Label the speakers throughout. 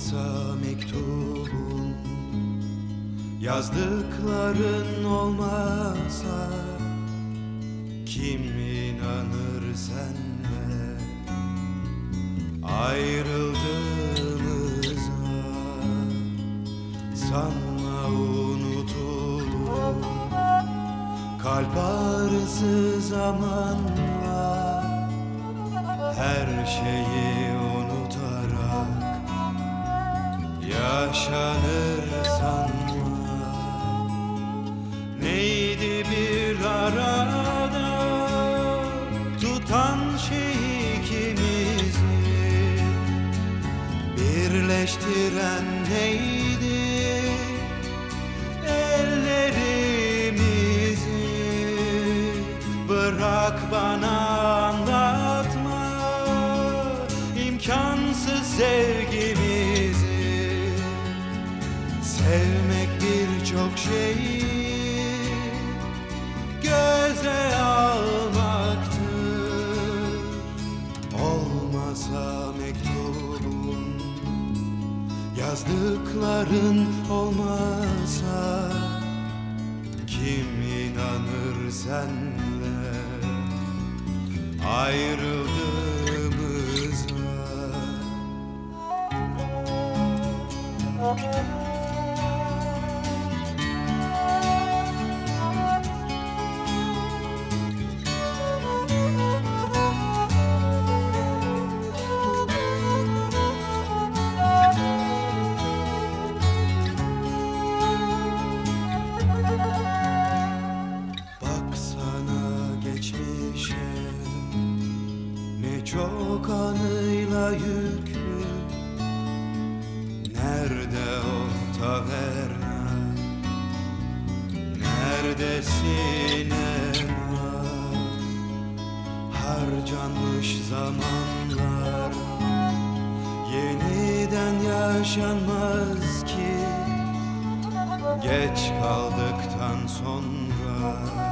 Speaker 1: Olmasa mektubun Yazdıkların olmasa Kim inanır senle? Ayrıldığımıza Sanma unutulur. Kalp ağrısı zamanla Her şeyi unutarak Yaşanır sanma Neydi bir arada Tutan şey ikimizi Birleştiren neydi Sevmek birçok şeyi göze almaktır. Olmasa mektubun yazdıkların olmasa Kim inanır senle? Ayrıldığımıza Baksana çok anıyla yüklü. Nerede o taverna? Nerede sinema? Harcanmış zamanlar. Yeniden yaşanmaz ki. Geç kaldıktan sonra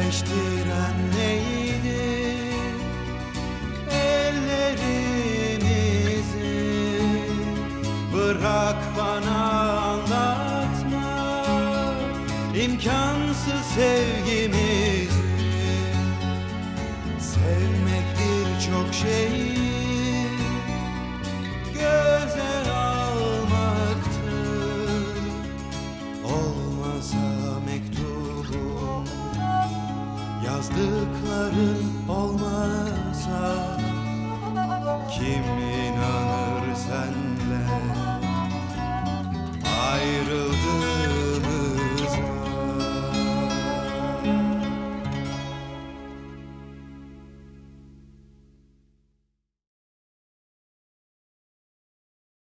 Speaker 1: Birleştiren neydi Ellerimizi Bırak bana anlatma. İmkansız sevgimizi. Sevmek birçok şeyi yazdıkların olmasa